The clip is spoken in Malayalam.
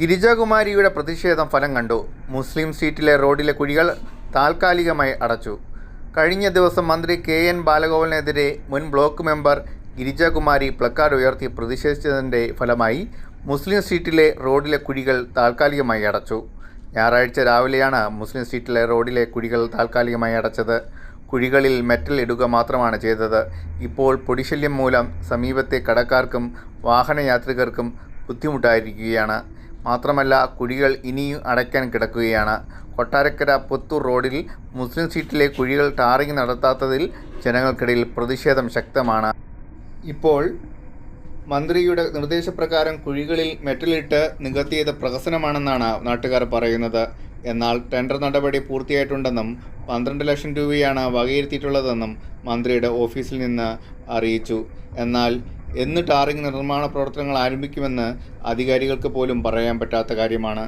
ഗിരിജാകുമാരിയുടെ പ്രതിഷേധം ഫലം കണ്ടു. മുസ്ലിം സീറ്റിലെ റോഡിലെ കുഴികൾ താൽക്കാലികമായി അടച്ചു. കഴിഞ്ഞ ദിവസം മന്ത്രി കെ എൻ ബാലഗോപാലിനെതിരെ മുൻ ബ്ലോക്ക് മെമ്പർ ഗിരിജാകുമാരി പ്ലക്കാർഡ് ഉയർത്തി പ്രതിഷേധിച്ചതിന്റെ ഫലമായി മുസ്ലിം സീറ്റിലെ റോഡിലെ കുഴികൾ താൽക്കാലികമായി അടച്ചു. ഞായറാഴ്ച രാവിലെയാണ് മുസ്ലിം സീറ്റിലെ റോഡിലെ കുഴികൾ താൽക്കാലികമായി അടച്ചത്. കുഴികളിൽ മെറ്റൽ ഇടുക മാത്രമാണ് ചെയ്തത്. ഇപ്പോൾ പൊടിശല്യം മൂലം സമീപത്തെ കടക്കാർക്കും വാഹനയാത്രികർക്കും ബുദ്ധിമുട്ടായിരിക്കുകയാണ്. മാത്രമല്ല കുഴികൾ ഇനിയും അടയ്ക്കാൻ കിടക്കുകയാണ്. കൊട്ടാരക്കര പുത്തൂർ റോഡിൽ മുസ്ലിം സീറ്റിലെ കുഴികൾ ടാറിങ് നടത്താത്തതിൽ ജനങ്ങൾക്കിടയിൽ പ്രതിഷേധം ശക്തമാണ്. ഇപ്പോൾ മന്ത്രിയുടെ നിർദ്ദേശപ്രകാരം കുഴികളിൽ മെറ്റലിട്ട് നികത്തിയത് പ്രഹസനമാണെന്നാണ് നാട്ടുകാർ പറയുന്നത്. എന്നാൽ ടെൻഡർ നടപടി പൂർത്തിയായിട്ടുണ്ടെന്നും പന്ത്രണ്ട് ലക്ഷം രൂപയാണ് വകയിരുത്തിയിട്ടുള്ളതെന്നും മന്ത്രിയുടെ ഓഫീസിൽ നിന്ന് അറിയിച്ചു. എന്നാൽ എന്ന് ടാറിംഗ് നിർമ്മാണ പ്രവർത്തനങ്ങൾ ആരംഭിക്കുമെന്ന് അധികാരികൾക്ക് പോലും പറയാൻ പറ്റാത്ത കാര്യമാണ്